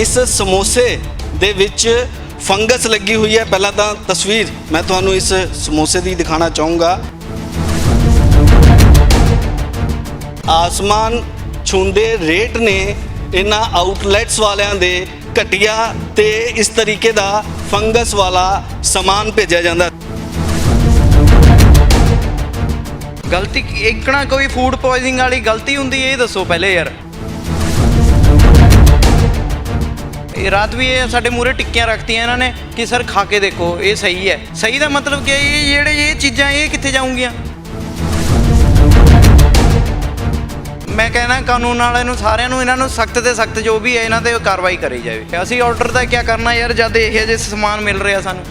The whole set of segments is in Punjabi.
ਇਸ ਸਮੋਸੇ ਦੇ ਵਿੱਚ ਫੰਗਸ ਲੱਗੀ ਹੋਈ ਹੈ। ਪਹਿਲਾਂ ਤਾਂ ਤਸਵੀਰ ਮੈਂ ਤੁਹਾਨੂੰ ਇਸ ਸਮੋਸੇ ਦੀ ਦਿਖਾਣਾ ਚਾਹੂੰਗਾ। ਆਸਮਾਨ ਛੂੰਦੇ ਰੇਟ ਨੇ ਇਹਨਾਂ ਆਊਟਲੈਟਸ ਵਾਲਿਆਂ ਦੇ ਘਟੀਆ ਤੇ ਇਸ ਤਰੀਕੇ ਦਾ ਫੰਗਸ ਵਾਲਾ ਸਮਾਨ ਭੇਜਿਆ ਜਾਂਦਾ। ਗਲਤੀ ਇੱਕਣਾ ਕੋਈ ਫੂਡ ਪੋਇਜ਼ਨਿੰਗ ਵਾਲੀ ਗਲਤੀ ਹੁੰਦੀ ਇਹ ਦੱਸੋ ਪਹਿਲੇ ਯਾਰ। ਇਹ ਰਾਤ ਵੀ ਇਹ ਸਾਡੇ ਮੂਰੇ ਟਿੱਕੀਆਂ ਰੱਖਤੀਆਂ ਇਹਨਾਂ ਨੇ ਕਿ ਸਰ ਖਾ ਕੇ ਦੇਖੋ, ਇਹ ਸਹੀ ਹੈ। ਸਹੀ ਦਾ ਮਤਲਬ ਕਿ ਇਹ ਜਿਹੜੇ ਇਹ ਚੀਜ਼ਾਂ, ਇਹ ਕਿੱਥੇ ਜਾਊਂਗੀਆਂ? ਮੈਂ ਕਹਿਣਾ ਕਾਨੂੰਨ ਵਾਲਿਆਂ ਨੂੰ, ਸਾਰਿਆਂ ਨੂੰ, ਇਹਨਾਂ ਨੂੰ ਸਖਤ ਤੇ ਸਖਤ ਜੋ ਵੀ ਹੈ, ਇਹਨਾਂ ਤੇ ਕਾਰਵਾਈ ਕਰੀ ਜਾਵੇ। ਅਸੀਂ ਆਰਡਰ ਦਾ ਕੀ ਕਰਨਾ ਯਾਰ, ਜਦ ਇਹ ਜਿਹੇ ਸਮਾਨ ਮਿਲ ਰਿਹਾ ਸਾਨੂੰ?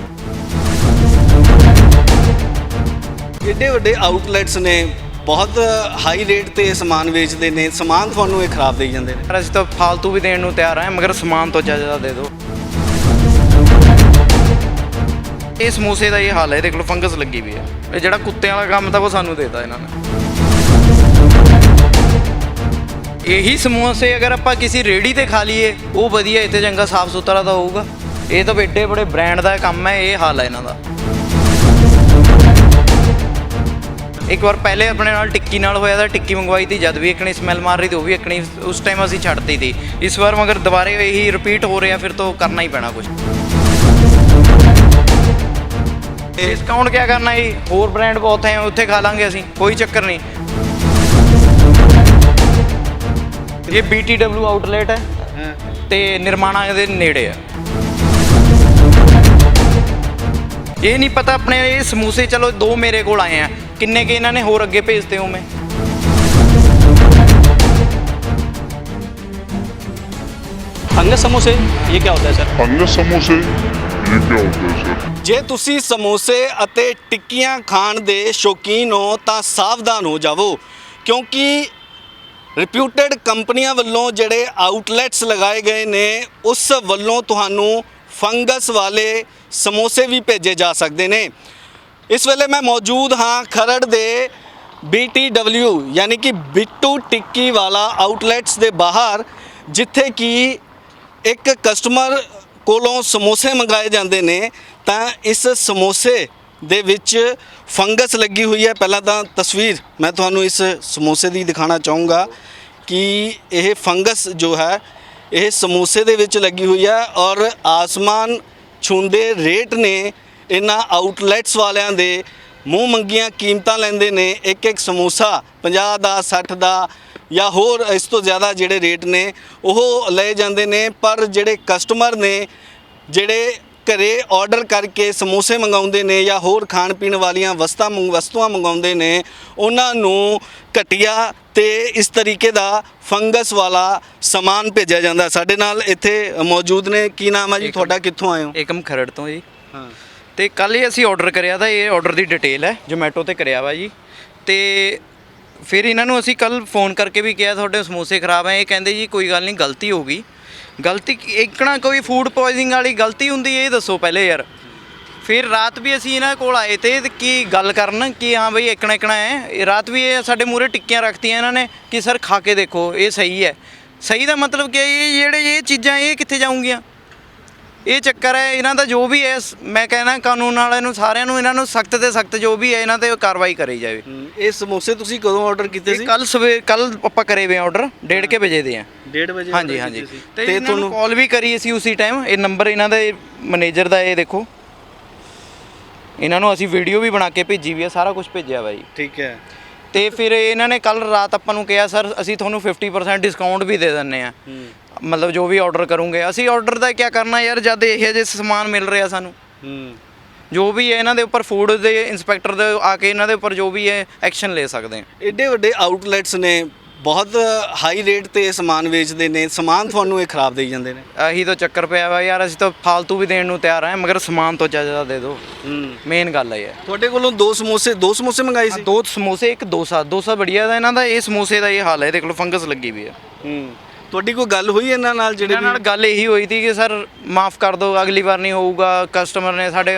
ਏਡੇ ਵੱਡੇ ਆਊਟਲੈਟਸ ਨੇ ਬਹੁਤ ਹਾਈ ਰੇਟ ਤੇ ਸਮਾਨ ਵੇਚਦੇ ਨੇ, ਸਮਾਨ ਤੁਹਾਨੂੰ ਇਹ ਖਰਾਬ ਦੇਈ ਜਾਂਦੇ ਨੇ। ਅਸੀਂ ਤਾਂ ਫਾਲਤੂ ਵੀ ਦੇਣ ਨੂੰ ਤਿਆਰ ਹਾਂ, ਮਗਰ ਸਮਾਨ ਤੋਂ ਜ਼ਿਆਦਾ ਦੇ ਦਿਓ। ਇਹ ਸਮੋਸੇ ਦਾ ਇਹ ਹਾਲ ਹੈ, ਦੇਖ ਲਓ, ਫੰਗਸ ਲੱਗੀ ਵੀ ਹੈ। ਇਹ ਜਿਹੜਾ ਕੁੱਤਿਆਂ ਵਾਲਾ ਕੰਮ ਤਾਂ ਉਹ ਸਾਨੂੰ ਦੇਤਾ ਇਹਨਾਂ ਨੇ। ਇਹੀ ਸਮੋਸੇ ਅਗਰ ਆਪਾਂ ਕਿਸੇ ਰੇੜੀ ਤੇ ਖਾ ਲਈਏ, ਉਹ ਵਧੀਆ, ਇੱਥੇ ਚੰਗਾ ਸਾਫ਼ ਸੁਥਰਾ ਤਾਂ ਹੋਊਗਾ। ਇਹ ਤਾਂ ਏਡੇ ਬੜੇ ਬ੍ਰਾਂਡ ਦਾ ਕੰਮ ਹੈ, ਇਹ ਹਾਲ ਹੈ ਇਹਨਾਂ ਦਾ। ਇੱਕ ਵਾਰ ਪਹਿਲੇ ਆਪਣੇ ਨਾਲ ਟਿੱਕੀ ਨਾਲ ਹੋਇਆ ਤਾਂ ਟਿੱਕੀ ਮੰਗਵਾਈ ਤੀ ਜਦ ਵੀ ਇੱਕਣੀ ਸਮੈਲ ਮਾਰ ਰਹੀ ਤੇ ਉਹ ਵੀ ਇੱਕਣੀ, ਉਸ ਟਾਈਮ ਅਸੀਂ ਛੱਡਤੀ ਤੀ ਇਸ ਵਾਰ ਮਗਰ ਦੁਬਾਰੇ ਇਹੀ ਰਿਪੀਟ ਹੋ ਰਿਹਾ, ਫਿਰ ਤੋਂ ਕਰਨਾ ਹੀ ਪੈਣਾ ਕੁਝ ਡਿਸਕਾਊਂਟ ਕਿਆ ਕਰਨਾ ਜੀ? ਹੋਰ ਬ੍ਰਾਂਡ ਬਹੁਤ ਹੈ, ਉੱਥੇ ਖਾ ਲਾਂਗੇ ਅਸੀਂ, ਕੋਈ ਚੱਕਰ ਨਹੀਂ। ਇਹ BTW ਆਊਟਲੈਟ ਹੈ ਤੇ ਨਿਰਮਾਣਾ ਦੇ ਨੇੜੇ ਆ ਇਹ ਨਹੀਂ ਪਤਾ ਆਪਣੇ ਇਹ ਸਮੋਸੇ, ਚਲੋ ਦੋ ਮੇਰੇ ਕੋਲ ਆਏ ਆ। ਕਿੰਨੇ ਕੇ ਇਹਨਾਂ ਨੇ ਹੋਰ ਅੱਗੇ ਭੇਜਤੇ ਹੋ ਮੈਂ फंगस समोसे ये क्या होता है सर फंगस समोसे ये क्या होता है सर ਜੇ ਤੁਸੀਂ ਸਮੋਸੇ ਅਤੇ ਟਿੱਕੀਆਂ ਖਾਣ ਦੇ ਸ਼ੌਕੀਨ ਹੋ ਤਾਂ ਸਾਵਧਾਨ ਹੋ ਜਾਵੋ ਕਿਉਂਕਿ ਰਿਪਿਊਟਡ ਕੰਪਨੀਆਂ ਵੱਲੋਂ ਜਿਹੜੇ ਆਊਟਲੈਟਸ ਲਗਾਏ ਗਏ ਨੇ ਉਸ ਵੱਲੋਂ ਤੁਹਾਨੂੰ ਫੰਗਸ ਵਾਲੇ ਸਮੋਸੇ ਵੀ ਭੇਜੇ ਜਾ ਸਕਦੇ ਨੇ ਇਸ ਵੇਲੇ ਮੈਂ ਮੌਜੂਦ ਹਾਂ ਖਰੜ ਦੇ BTW ਯਾਨੀ ਕਿ ਬਿੱਟੂ ਟਿੱਕੀ ਵਾਲਾ ਆਊਟਲੈਟਸ ਦੇ ਬਾਹਰ, ਜਿੱਥੇ ਕਿ ਇੱਕ ਕਸਟਮਰ ਕੋਲੋਂ ਸਮੋਸੇ ਮੰਗਾਏ ਜਾਂਦੇ ਨੇ, ਤਾਂ ਇਸ ਸਮੋਸੇ ਦੇ ਵਿੱਚ ਫੰਗਸ ਲੱਗੀ ਹੋਈ ਹੈ। ਪਹਿਲਾਂ ਤਾਂ ਤਸਵੀਰ ਮੈਂ ਤੁਹਾਨੂੰ ਇਸ ਸਮੋਸੇ ਦੀ ਦਿਖਾਣਾ ਚਾਹੂੰਗਾ ਕਿ ਇਹ ਫੰਗਸ ਜੋ ਹੈ, ਇਹ ਸਮੋਸੇ ਦੇ ਵਿੱਚ ਲੱਗੀ ਹੋਈ ਹੈ ਔਰ ਆਸਮਾਨ ਛੂੰਦੇ ਰੇਟ ਨੇ ਇਹਨਾਂ ਆਊਟਲੈਟਸ ਵਾਲਿਆਂ ਦੇ ਮੂੰਹ ਮੰਗੀਆਂ ਕੀਮਤਾਂ ਲੈਂਦੇ ਨੇ ਇੱਕ ਇੱਕ ਸਮੋਸਾ 50 ਦਾ 60 ਦਾ ਜਾਂ ਹੋਰ ਇਸ ਤੋਂ ਜ਼ਿਆਦਾ ਜਿਹੜੇ ਰੇਟ ਨੇ ਉਹ ਲਏ ਜਾਂਦੇ ਨੇ। ਪਰ ਜਿਹੜੇ ਕਸਟਮਰ ਨੇ ਜਿਹੜੇ ਘਰੇ ਆਰਡਰ ਕਰਕੇ ਸਮੋਸੇ ਮੰਗਾਉਂਦੇ ਨੇ ਜਾਂ ਹੋਰ ਖਾਣ ਪੀਣ ਵਾਲੀਆਂ ਵਸਤਾਂ ਵਸਤੂਆਂ ਮੰਗਾਉਂਦੇ ਨੇ ਉਹਨਾਂ ਨੂੰ ਘਟੀਆ ਤੇ ਇਸ ਤਰੀਕੇ ਦਾ ਫੰਗਸ ਵਾਲਾ ਸਮਾਨ ਭੇਜਿਆ ਜਾਂਦਾ। ਸਾਡੇ ਨਾਲ ਇੱਥੇ ਮੌਜੂਦ ਨੇ। ਕੀ ਨਾਮ ਹੈ ਜੀ। ਤੁਹਾਡਾ ਕਿੱਥੋਂ ਆਏ ਹੋ? ਏਕਮ ਖਰੜ ਤੋਂ ਜੀ। ਹਾਂ। ਤੇ ਕੱਲ ਹੀ ਅਸੀਂ ਆਰਡਰ ਕਰਿਆ ਤਾਂ ਇਹ ਆਰਡਰ ਦੀ ਡਿਟੇਲ ਹੈ ਜੋਮੈਟੋ ਤੇ ਕਰਿਆ ਵਾ ਜੀ। ਤੇ ਫਿਰ ਇਹਨਾਂ ਨੂੰ ਅਸੀਂ ਕੱਲ ਫੋਨ ਕਰਕੇ ਵੀ ਕਿਹਾ, ਤੁਹਾਡੇ ਸਮੋਸੇ ਖਰਾਬ ਹੈ ਇਹ ਕਹਿੰਦੇ ਜੀ, ਕੋਈ ਗੱਲ ਨਹੀਂ, ਗਲਤੀ ਹੋ ਗਈ। ਗਲਤੀ ਇੱਕਣਾ ਕੋਈ ਫੂਡ ਪੋਇਜ਼ਨਿੰਗ ਵਾਲੀ ਗਲਤੀ ਹੁੰਦੀ ਇਹ ਦੱਸੋ ਪਹਿਲੇ ਯਾਰ। ਫਿਰ ਰਾਤ ਵੀ ਅਸੀਂ ਇਹਨਾਂ ਕੋਲ ਆਏ ਤੇ ਤੇ ਕੀ ਗੱਲ ਕਰਨ, ਕਿ ਹਾਂ ਬਈ ਇੱਕਣਾ ਇੱਕਣਾ ਹੈ। ਇਹ ਰਾਤ ਵੀ ਇਹ ਸਾਡੇ ਮੂਰੇ ਟਿੱਕੀਆਂ ਰੱਖਤੀਆਂ ਇਹਨਾਂ ਨੇ, ਕਿ ਸਰ, ਖਾ ਕੇ ਦੇਖੋ, ਇਹ ਸਹੀ ਹੈ। ਸਹੀ ਦਾ ਮਤਲਬ ਕਿ ਇਹ ਜਿਹੜੇ ਇਹ ਚੀਜ਼ਾਂ, ਇਹ ਕਿੱਥੇ ਜਾਊਂਗੀਆਂ? ਇਹ ਚੱਕਰ ਹੈ ਇਹਨਾਂ ਦਾ ਜੋ ਵੀ ਹੈ ਸ- ਮੈਂ ਕਹਿਣਾ ਕਾਨੂੰਨ ਵਾਲਿਆਂ ਨੂੰ ਸਾਰਿਆਂ ਨੂੰ ਇਹਨਾਂ ਨੂੰ ਸਖਤ ਤੇ ਸਖਤ ਜੋ ਵੀ ਹੈ ਇਹਨਾਂ ਤੇ ਕਾਰਵਾਈ ਕਰੀ ਜਾਵੇ। ਇਹ ਸਮੋਸੇ ਤੁਸੀਂ ਕਦੋਂ ਆਰਡਰ ਕੀਤੇ ਸੀ? ਕੱਲ ਸਵੇ ਕੱਲ ਆਪਾਂ ਕਰੇ ਵੇ ਆਰਡਰ 1:30 ਕੇ ਵਜੇ ਦੇ ਆ। 1:30 ਵਜੇ ਹਾਂਜੀ ਹਾਂਜੀ। ਸੀ। ਤੇ ਤੁਹਾਨੂੰ ਕਾਲ ਵੀ ਕਰੀ ਅਸੀਂ ਉਸੇ ਟਾਈਮ ਇਹ ਨੰਬਰ ਇਹਨਾਂ ਦਾ ਮੈਨੇਜਰ ਦਾ ਇਹ ਦੇਖੋ। ਇਹਨਾਂ ਨੂੰ ਅਸੀਂ ਵੀਡੀਓ ਵੀ ਬਣਾ ਕੇ ਭੇਜੀ ਵੀ ਆ ਸਾਰਾ ਕੁਝ ਭੇਜਿਆ ਵਾ ਜੀ ਠੀਕ ਹੈ। ਤੇ ਫਿਰ ਇਹਨਾਂ ਨੇ ਕੱਲ ਰਾਤ ਆਪਾਂ ਨੂੰ ਕਿਹਾ ਸਰ ਅਸੀਂ ਤੁਹਾਨੂੰ 50% ਡਿਸਕਾਊਂਟ ਵੀ ਦੇ ਦਿੰਨੇ ਆ ਮਤਲਬ ਜੋ ਵੀ ਆਰਡਰ ਕਰੋਗੇ। ਅਸੀਂ ਆਰਡਰ ਦਾ ਕੀ ਕਰਨਾ ਯਾਰ ਜਦ ਇਹ ਜਿਹੇ ਸਮਾਨ ਮਿਲ ਰਿਹਾ ਸਾਨੂੰ। ਜੋ ਵੀ ਹੈ ਇਹਨਾਂ ਦੇ ਉੱਪਰ ਫੂਡ ਦੇ ਇੰਸਪੈਕਟਰ ਦੇ ਆ ਕੇ ਇਹਨਾਂ ਦੇ ਉੱਪਰ ਜੋ ਵੀ ਹੈ ਐਕਸ਼ਨ ਲੈ ਸਕਦੇ ਆ ਏਡੇ ਵੱਡੇ ਆਊਟਲੈਟਸ ਨੇ ਬਹੁਤ ਹਾਈ ਰੇਟ ਤੇ ਸਮਾਨ ਵੇਚਦੇ ਨੇ ਸਮਾਨ ਤੁਹਾਨੂੰ ਇਹ ਖਰਾਬ ਦੇਈ ਜਾਂਦੇ ਨੇ। ਆਹੀ ਤਾਂ ਚੱਕਰ ਪਿਆ ਵਾ ਯਾਰ ਅਸੀਂ ਤਾਂ ਫਾਲਤੂ ਵੀ ਦੇਣ ਨੂੰ ਤਿਆਰ ਹਾਂ ਮਗਰ ਸਮਾਨ ਤੋਂ ਜ਼ਿਆਦਾ ਦੇ ਦਿਓ। ਹੂੰ। ਮੇਨ ਗੱਲ ਹੈ ਇਹ। ਤੁਹਾਡੇ ਕੋਲੋਂ ਦੋ ਸਮੋਸੇ ਦੋ ਸਮੋਸੇ ਮੰਗਾਏ ਸੀ? ਦੋ ਸਮੋਸੇ ਇੱਕ ਡੋਸਾ। ਡੋਸਾ ਬੜੀਆ ਦਾ ਇਹਨਾਂ ਦਾ ਇਹ ਸਮੋਸੇ ਦਾ ਇਹ ਹਾਲ ਹੈ ਦੇਖ ਲਓ ਫੰਗਸ ਲੱਗੀ ਵੀ ਹੈ ਹੂੰ। ਤੁਹਾਡੀ ਕੋਈ ਗੱਲ ਹੋਈ ਇਹਨਾਂ ਨਾਲ ਜਿਹੜੇ ਇਹਨਾਂ ਨਾਲ ਗੱਲ ਇਹੀ ਹੋਈ ਸੀ ਕਿ ਸਰ ਮਾਫ ਕਰ ਦਿਓ ਅਗਲੀ ਵਾਰ ਨਹੀਂ ਹੋਊਗਾ ਕਸਟਮਰ ਨੇ ਸਾਡੇ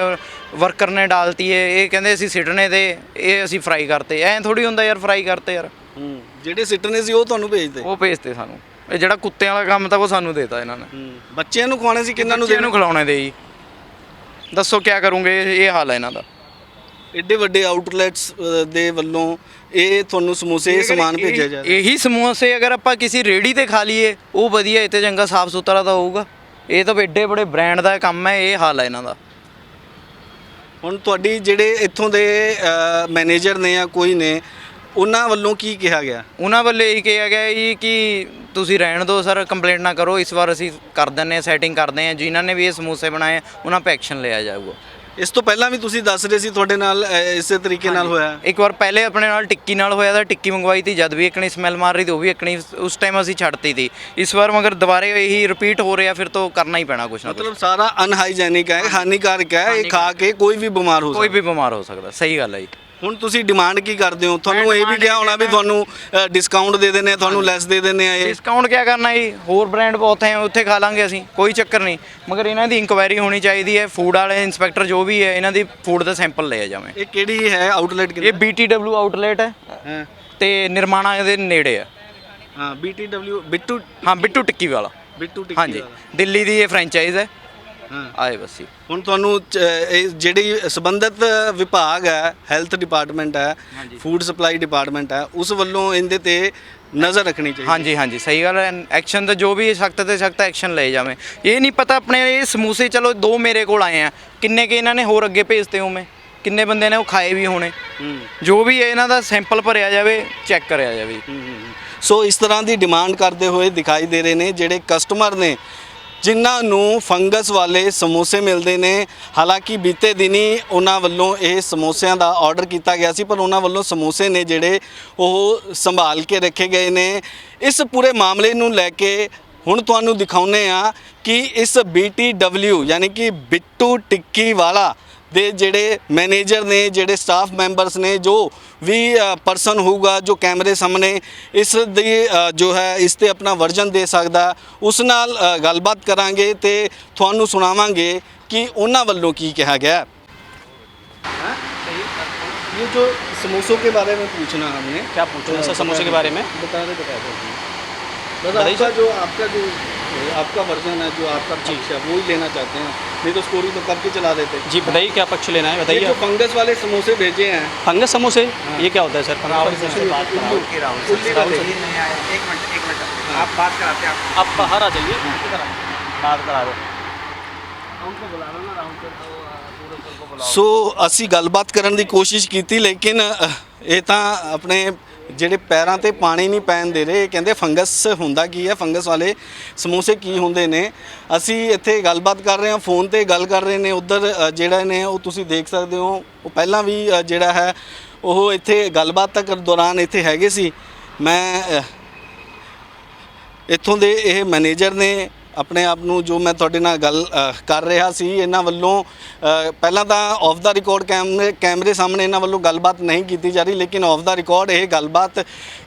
ਵਰਕਰ ਨੇ ਡਾਲਤੀ ਹੈ ਇਹ ਕਹਿੰਦੇ ਅਸੀਂ ਸਿੱਟਣੇ ਤੇ ਇਹ ਅਸੀਂ ਫਰਾਈ ਕਰਤੇ। ਐਂ ਥੋੜੀ ਹੁੰਦਾ ਯਾਰ ਫਰਾਈ ਕਰਤੇ ਯਾਰ। ਹੂੰ। ਜਿਹੜੇ ਸਿੱਟਨੇ ਸੀ ਉਹ ਤੁਹਾਨੂੰ ਭੇਜਦੇ? ਉਹ ਭੇਜਤੇ ਸਾਨੂੰ। ਇਹ ਜਿਹੜਾ ਕੁੱਤਿਆਂ ਵਾਲਾ ਕੰਮ ਤਾਂ ਉਹ ਸਾਨੂੰ ਦੇਤਾ ਇਹਨਾਂ ਨੇ। ਬੱਚਿਆਂ ਨੂੰ ਖਵਾਉਣੇ ਸੀ ਕਿੰਨਾਂ ਨੂੰ ਬੱਚਿਆਂ ਨੂੰ ਦੇਣਾ? ਖਿਲਾਉਣੇ ਦੇ ਜੀ। ਦੱਸੋ ਕੀ ਕਰੋਗੇ ਇਹ ਹਾਲ ਹੈ ਇਹਨਾਂ ਦਾ। ਐਡੇ ਵੱਡੇ ਆਊਟਲੈਟਸ ਦੇ ਵੱਲੋਂ ਇਹ ਤੁਹਾਨੂੰ ਸਮੋਸੇ ਇਹ ਸਮਾਨ ਭੇਜਿਆ ਜਾ ਰਿਹਾ। ਇਹੀ ਸਮੋਸੇ ਅਗਰ ਆਪਾਂ ਕਿਸੇ ਰੇੜੀ ਤੇ ਖਾ ਲਈਏ ਉਹ ਵਧੀਆ ਤੇ ਚੰਗਾ ਸਾਫ਼ ਸੁਥਰਾ ਤਾਂ ਹੋਊਗਾ। ਇਹ ਤਾਂ ਐਡੇ ਬੜੇ ਬ੍ਰਾਂਡ ਦਾ ਕੰਮ ਹੈ ਇਹ ਹਾਲ ਹੈ ਇਹਨਾਂ ਦਾ। ਹੁਣ ਤੁਹਾਡੀ ਜਿਹੜੇ ਇੱਥੋਂ ਦੇ ਮੈਨੇਜਰ ਨੇ ਜਾਂ ਕੋਈ ਨੇ ਉਹਨਾਂ ਵੱਲੋਂ ਕੀ ਕਿਹਾ ਗਿਆ? ਉਹਨਾਂ ਵੱਲੋਂ ਇਹ ਕਿਹਾ ਗਿਆ ਜੀ ਕਿ ਤੁਸੀਂ ਰਹਿਣ ਦਿਓ ਸਰ ਕੰਪਲੇਂਟ ਨਾ ਕਰੋ। ਇਸ ਵਾਰ ਅਸੀਂ ਕਰ ਦਿੰਨੇ ਆ ਸੈਟਿੰਗ ਕਰਦੇ ਆ ਜਿਨ੍ਹਾਂ ਨੇ ਵੀ ਇਹ ਸਮੋਸੇ ਬਣਾਏ ਆ, ਉਹਨਾਂ 'ਤੇ ਐਕਸ਼ਨ ਲਿਆ ਜਾਊਗਾ। ਇਸ ਤੋਂ ਪਹਿਲਾਂ ਵੀ ਤੁਸੀਂ ਦੱਸ ਰਹੇ ਸੀ ਤੁਹਾਡੇ ਨਾਲ ਅ, ਇਸੇ ਤਰੀਕੇ ਨਾਲ ਹੋਇਆ। ਇੱਕ ਵਾਰ ਪਹਿਲੇ ਆਪਣੇ ਨਾਲ ਟਿੱਕੀ ਨਾਲ ਹੋਇਆ ਤਾਂ ਟਿੱਕੀ ਮੰਗਵਾਈ ਤੀ। ਜਦ ਵੀ ਇੱਕਣੀ ਸਮੈਲ ਮਾਰ ਰਹੀ ਤੇ ਉਹ ਵੀ ਇੱਕਣੀ ਉਸ ਟਾਈਮ ਅਸੀਂ ਛੱਡਤੀ ਤੀ। ਇਸ ਵਾਰ ਮਗਰ ਦੁਬਾਰੇ ਇਹੀ ਰਿਪੀਟ ਹੋ ਰਿਹਾ ਫਿਰ ਤੋਂ ਕਰਨਾ ਹੀ ਪੈਣਾ ਕੁਛ ਨਾ ਕੁਛ। ਮਤਲਬ ਸਾਰਾ ਅਨਹਾਈਜੈਨਿਕ ਹੈ ਹਾਨੀਕਾਰਕ ਹੈ ਇਹ ਖਾ ਕੇ ਕੋਈ ਵੀ ਬਿਮਾਰ ਹੋ ਕੋਈ ਸਕਦਾ। ਵੀ ਬਿਮਾਰ ਹੋ ਸਕਦਾ। ਸਹੀ ਗੱਲ ਹੈ ਜੀ। ਹੁਣ ਤੁਸੀਂ ਡਿਮਾਂਡ ਕੀ ਕਰਦੇ ਹੋ? ਤੁਹਾਨੂੰ ਇਹ ਵੀ ਕਿਹਾ ਹੋਣਾ ਵੀ ਤੁਹਾਨੂੰ ਡਿਸਕਾਊਂਟ ਦੇ ਦਿੰਦੇ ਆ ਤੁਹਾਨੂੰ ਲੈਸ ਦੇ ਦਿੰਦੇ ਆ ਇਹ। ਡਿਸਕਾਊਂਟ ਕੀ ਕਰਨਾ ਜੀ? ਹੋਰ ਬ੍ਰਾਂਡ ਬਹੁਤ ਹੈ ਉੱਥੇ ਖਾ ਲਾਂਗੇ ਅਸੀਂ ਕੋਈ ਚੱਕਰ ਨਹੀਂ। ਮਗਰ ਇਹਨਾਂ ਦੀ ਇਨਕੁਆਇਰੀ ਹੋਣੀ ਚਾਹੀਦੀ ਹੈ ਫੂਡ ਵਾਲੇ ਇਨਸਪੈਕਟਰ ਜੋ ਵੀ ਹੈ ਇਹਨਾਂ ਦੀ ਫੂਡ ਦਾ ਸੈਂਪਲ ਲਿਆ ਜਾਵੇ। ਇਹ ਕਿਹੜੀ ਹੈ? ਆਊਟਲੈਟ ਇਹ BTW ਆਊਟਲੈਟ ਹੈ ਤੇ ਨਿਰਮਾਣਾ ਦੇ ਨੇੜੇ ਹੈ ਹਾਂ BTW ਬਿੱਟੂ ਹਾਂ ਬਿੱਟੂ ਟਿੱਕੀ ਵਾਲਾ। ਬਿੱਟੂ ਟਿੱਕੀ ਹਾਂਜੀ। ਦਿੱਲੀ ਦੀ ਇਹ ਫਰੈਂਚਾਈਜ਼ ਹਾਂ। ਆਏ ਬਸ ਜੀ ਹੁਣ ਤੁਹਾਨੂੰ ਚ- ਇਹ ਜਿਹੜੀ ਸੰਬੰਧਿਤ ਵਿਭਾਗ ਹੈ ਹੈਲਥ ਡਿਪਾਰਟਮੈਂਟ ਹੈ ਫੂਡ ਸਪਲਾਈ ਡਿਪਾਰਟਮੈਂਟ ਹੈ ਉਸ ਵੱਲੋਂ ਇਹਦੇ ਤੇ ਨਜ਼ਰ ਰੱਖਣੀ ਚਾਹੀਦੀ ਹਾਂਜੀ ਹਾਂਜੀ ਸਹੀ ਗੱਲ ਹੈ। ਐਕਸ਼ਨ ਤਾਂ ਜੋ ਵੀ ਸਖਤ ਤੇ ਸਖਤ ਐਕਸ਼ਨ ਲਏ ਜਾਵੇ। ਇਹ ਨਹੀਂ ਪਤਾ ਆਪਣੇ ਇਹ ਸਮੋਸੇ ਚਲੋ ਦੋ ਮੇਰੇ ਕੋਲ ਆਏ ਆ। ਕਿੰਨੇ ਕੇ ਇਹਨਾਂ ਨੇ ਹੋਰ ਅੱਗੇ ਭੇਜਤੇ ਹੋਵੇਂ ਕਿੰਨੇ ਬੰਦੇ ਨੇ ਉਹ ਖਾਏ ਵੀ ਹੋਣੇ? ਜੋ ਵੀ ਹੈ ਇਹਨਾਂ ਦਾ ਸੈਂਪਲ ਭਰਿਆ ਜਾਵੇ ਚੈੱਕ ਕਰਿਆ ਜਾਵੇ। ਸੋ ਇਸ ਤਰ੍ਹਾਂ ਦੀ ਡਿਮਾਂਡ ਕਰਦੇ ਹੋਏ ਦਿਖਾਈ ਦੇ ਰਹੇ ਨੇ ਜਿਹੜੇ ਕਸਟਮਰ ਨੇ ਜਿਨ੍ਹਾਂ ਨੂੰ ਫੰਗਸ ਵਾਲੇ ਸਮੋਸੇ ਮਿਲਦੇ ਨੇ, ਹਾਲਾਂਕਿ ਬੀਤੇ ਦਿਨੀ ਉਹਨਾਂ ਵੱਲੋਂ ਇਹ ਸਮੋਸਿਆਂ ਦਾ ਆਰਡਰ ਕੀਤਾ ਗਿਆ ਸੀ, ਪਰ ਉਹਨਾਂ ਵੱਲੋਂ ਸਮੋਸੇ ਨੇ ਜਿਹੜੇ ਉਹ ਸੰਭਾਲ ਕੇ ਰੱਖੇ ਗਏ ਨੇ। ਇਸ ਪੂਰੇ ਮਾਮਲੇ ਨੂੰ ਲੈ ਕੇ ਹੁਣ ਤੁਹਾਨੂੰ ਦਿਖਾਉਨੇ ਆ ਕਿ ਇਸ BTW ਯਾਨੀ ਕਿ ਬਿੱਟੂ ਟਿੱਕੀ ਵਾਲਾ ਦੇ ਜਿਹੜੇ ਮੈਨੇਜਰ ਨੇ ਜਿਹੜੇ ਸਟਾਫ ਮੈਂਬਰਸ ਨੇ ਜੋ ਵੀ ਪਰਸਨ ਹੋਊਗਾ ਜੋ ਕੈਮਰੇ ਸਾਹਮਣੇ ਇਸ ਦੀ ਅ, ਜੋ ਹੈ ਇਸ ਤੇ ਆਪਣਾ ਵਰਜਨ ਦੇ ਸਕਦਾ ਉਸ ਨਾਲ ਅ, ਗੱਲਬਾਤ ਕਰਾਂਗੇ ਤੇ ਤੁਹਾਨੂੰ ਸੁਣਾਵਾਂਗੇ ਕਿ ਉਹਨਾਂ ਵੱਲੋਂ ਕੀ ਕਿਹਾ ਗਿਆ ਹੈ ये जो समोसों के बारे में पूछना हमने क्या पूछना सर समोसे के बारे में बता दे बता दो बस बताइए आपका जो आपका जो आपका वर्जन है जो आपका पक्ष है वो ही लेना चाहते हैं नहीं तो स्टोरी तो कब की चला देते जी बताइए क्या पक्ष लेना है ये बताइए जो फंगस वाले समोसे भेजे हैं फंगस समोसे ये क्या होता है सर फंगस समोसे उल्ली वाले आप बात कराते हैं आप बाहर आ जाइए बात करा दो ਸੋ ਅਸੀਂ ਗੱਲਬਾਤ ਕਰਨ ਦੀ ਕੋਸ਼ਿਸ਼ ਕੀਤੀ ਲੇਕਿਨ ਅਹ, ਇਹ ਤਾਂ ਆਪਣੇ ਜਿਹੜੇ ਪੈਰਾਂ ਤੇ ਪਾਣੀ ਨਹੀਂ ਪੈਣ ਦੇ ਰਹੇ, ਇਹ ਕਹਿੰਦੇ ਫੰਗਸ ਹੁੰਦਾ ਕੀ ਹੈ, ਫੰਗਸ ਵਾਲੇ ਸਮੋਸੇ ਕੀ ਹੁੰਦੇ ਨੇ? ਅਸੀਂ ਇੱਥੇ ਗੱਲਬਾਤ ਕਰ ਰਹੇ ਹਾਂ, ਫੋਨ ਤੇ ਗੱਲ ਕਰ ਰਹੇ ਨੇ, ਉਧਰ ਜਿਹੜਾ ਨੇ ਉਹ ਤੁਸੀਂ ਦੇਖ ਸਕਦੇ ਹੋ, ਉਹ ਪਹਿਲਾਂ ਵੀ ਜਿਹੜਾ ਹੈ, ਉਹ ਇੱਥੇ ਗੱਲਬਾਤ ਤੱਕ ਦੌਰਾਨ ਇੱਥੇ ਹੈਗੇ ਸੀ। ਮੈਂ ਇੱਥੋਂ ਦੇ ਇਹ ਮੈਨੇਜਰ ਨੇ ਆਪਣੇ ਆਪ ਨੂੰ ਜੋ ਮੈਂ ਤੁਹਾਡੇ ਨਾਲ ਗੱਲ ਅ, ਕਰ ਰਿਹਾ ਸੀ ਇਹਨਾਂ ਵੱਲੋਂ ਅ, ਪਹਿਲਾਂ ਤਾਂ ਆਫ ਦਾ ਰਿਕਾਰਡ ਕੈਮਰੇ ਕੈਮਰੇ ਸਾਹਮਣੇ ਇਹਨਾਂ ਵੱਲੋਂ ਗੱਲਬਾਤ ਨਹੀਂ ਕੀਤੀ ਜਾ ਰਹੀ ਲੇਕਿਨ ਆਫ ਦਾ ਰਿਕਾਰਡ ਇਹ ਗੱਲਬਾਤ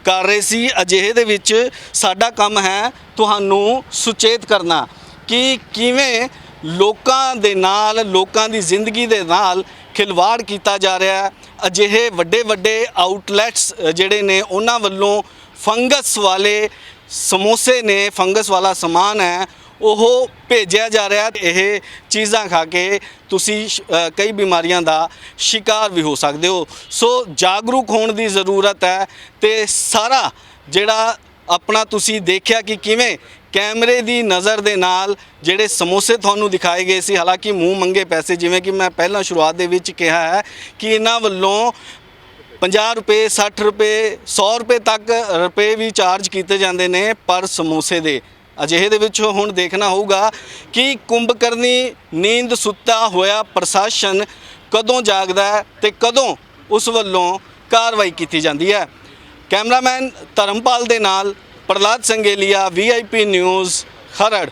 ਕਰ ਰਹੇ ਸੀ। ਅਜਿਹੇ ਦੇ ਵਿੱਚ ਸਾਡਾ ਕੰਮ ਹੈ ਤੁਹਾਨੂੰ ਸੁਚੇਤ ਕਰਨਾ ਕਿ ਕਿਵੇਂ ਲੋਕਾਂ ਦੇ ਨਾਲ ਲੋਕਾਂ ਦੀ ਜ਼ਿੰਦਗੀ ਦੇ ਨਾਲ ਖਿਲਵਾੜ ਕੀਤਾ ਜਾ ਰਿਹਾ ਹੈ। ਅਜਿਹੇ ਵੱਡੇ ਵੱਡੇ ਆਊਟਲੈਟਸ ਜਿਹੜੇ ਨੇ ਉਹਨਾਂ ਵੱਲੋਂ ਫੰਗਸ ਵਾਲੇ ਸਮੋਸੇ ਨੇ, ਫੰਗਸ ਵਾਲਾ ਸਮਾਨ ਹੈ, ਉਹ ਭੇਜਿਆ ਜਾ ਰਿਹਾ ਇਹ ਚੀਜ਼ਾਂ ਖਾ ਕੇ ਤੁਸੀਂ ਕਈ ਬਿਮਾਰੀਆਂ ਦਾ ਸ਼ਿਕਾਰ ਵੀ ਹੋ ਸਕਦੇ ਹੋ। ਸੋ ਜਾਗਰੂਕ ਹੋਣ ਦੀ ਜ਼ਰੂਰਤ ਹੈ ਤੇ ਸਾਰਾ ਜਿਹੜਾ ਆਪਣਾ ਤੁਸੀਂ ਦੇਖਿਆ ਕਿ ਕਿਵੇਂ ਕੈਮਰੇ ਦੀ ਨਜ਼ਰ ਦੇ ਨਾਲ ਜਿਹੜੇ ਸਮੋਸੇ ਤੁਹਾਨੂੰ ਦਿਖਾਏ ਗਏ ਸੀ, ਹਾਲਾਂਕਿ ਮੂੰਹ ਮੰਗੇ ਪੈਸੇ, ਜਿਵੇਂ ਕਿ ਮੈਂ ਪਹਿਲਾਂ ਸ਼ੁਰੂਆਤ ਦੇ ਵਿੱਚ ਕਿਹਾ ਹੈ ਕਿ ਇਹਨਾਂ ਵੱਲੋਂ 50 ਰੁਪਏ 60 ਰੁਪਏ 100 ਰੁਪਏ ਤੱਕ ਰੁਪਏ ਵੀ ਚਾਰਜ ਕੀਤੇ ਜਾਂਦੇ ਨੇ ਪਰ ਸਮੋਸੇ ਦੇ। ਅਜਿਹੇ ਦੇ ਵਿੱਚ ਹੁਣ ਦੇਖਣਾ ਹੋਊਗਾ ਕਿ ਕੁੰਭਕਰਨੀ ਨੀਂਦ ਸੁੱਤਾ ਹੋਇਆ ਪ੍ਰਸ਼ਾਸਨ ਕਦੋਂ ਜਾਗਦਾ ਹੈ ਤੇ ਕਦੋਂ ਉਸ ਵੱਲੋਂ ਕਾਰਵਾਈ ਕੀਤੀ ਜਾਂਦੀ ਹੈ। ਕੈਮਰਾਮੈਨ ਧਰਮਪਾਲ ਦੇ ਨਾਲ ਪ੍ਰਲਾਦ ਸੰਗੇਲੀਆ ਵੀਆਈਪੀ ਨਿਊਜ਼, ਖਰੜ।